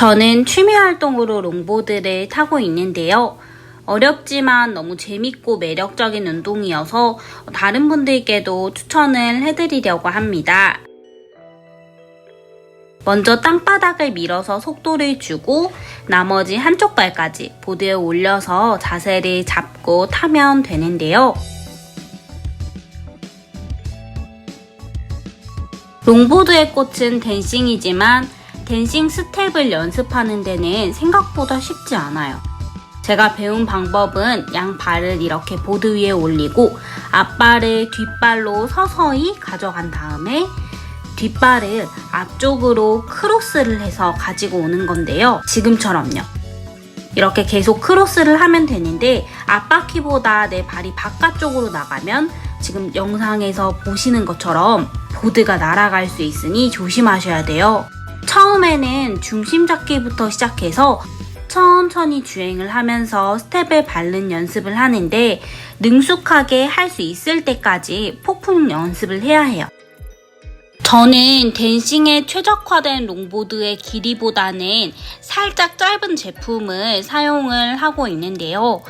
저는 취미 활동으로 롱보드를 타고 있는데요. 어렵지만 너무 재밌고 매력적인 운동이어서 다른 분들께도 추천을 해드리려고 합니다. 먼저 땅바닥을 밀어서 속도를 주고 나머지 한쪽 발까지 보드에 올려서 자세를 잡고 타면 되는데요. 롱보드의 꽃은 댄싱이지만 댄싱 스텝을 연습하는 데는 생각보다 쉽지 않아요. 제가 배운 방법은 양 발을 이렇게 보드 위에 올리고 앞발을 뒷발로 서서히 가져간 다음에 뒷발을 앞쪽으로 크로스를 해서 가지고 오는 건데요. 지금처럼요. 이렇게 계속 크로스를 하면 되는데 앞바퀴보다 내 발이 바깥쪽으로 나가면 지금 영상에서 보시는 것처럼 보드가 날아갈 수 있으니 조심하셔야 돼요. 처음에는 중심 잡기부터 시작해서 천천히 주행을 하면서 스텝을 밟는 연습을 하는데 능숙하게 할 수 있을 때까지 폭풍 연습을 해야 해요. 저는 댄싱에 최적화된 롱보드의 길이보다는 살짝 짧은 제품을 사용을 하고 있는데요.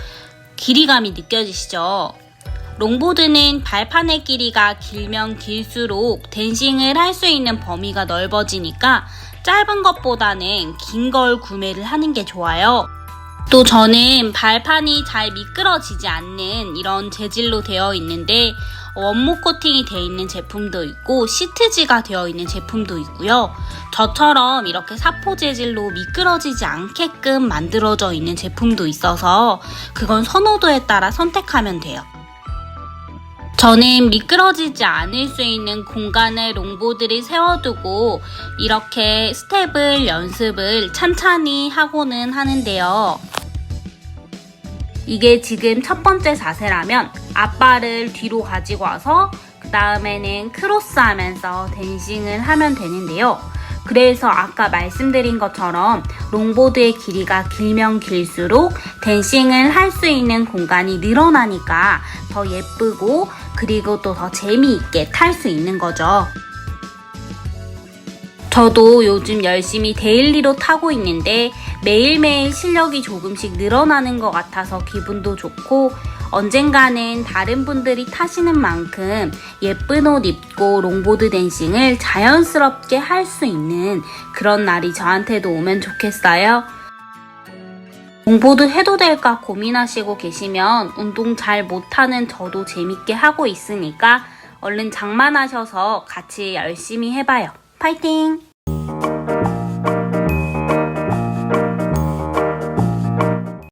길이감이 느껴지시죠? 롱보드는 발판의 길이가 길면 길수록 댄싱을 할 수 있는 범위가 넓어지니까 짧은 것보다는 긴 걸 구매를 하는 게 좋아요. 또 저는 발판이 잘 미끄러지지 않는 이런 재질로 되어 있는데 원목 코팅이 되어 있는 제품도 있고 시트지가 되어 있는 제품도 있고요. 저처럼 이렇게 사포 재질로 미끄러지지 않게끔 만들어져 있는 제품도 있어서 그건 선호도에 따라 선택하면 돼요. 저는 미끄러지지 않을 수 있는 공간에 롱보드를 세워두고 이렇게 스텝을 연습을 찬찬히 하고는 하는데요. 이게 지금 첫 번째 자세라면 앞발을 뒤로 가지고 와서 그 다음에는 크로스 하면서 댄싱을 하면 되는데요. 그래서 아까 말씀드린 것처럼 롱보드의 길이가 길면 길수록 댄싱을 할 수 있는 공간이 늘어나니까 더 예쁘고 그리고 또 더 재미있게 탈 수 있는 거죠. 저도 요즘 열심히 데일리로 타고 있는데 매일매일 실력이 조금씩 늘어나는 것 같아서 기분도 좋고 언젠가는 다른 분들이 타시는 만큼 예쁜 옷 입고 롱보드 댄싱을 자연스럽게 할 수 있는 그런 날이 저한테도 오면 좋겠어요. 롱보드 해도 될까 고민하시고 계시면 운동 잘 못하는 저도 재밌게 하고 있으니까 얼른 장만하셔서 같이 열심히 해봐요. 파이팅!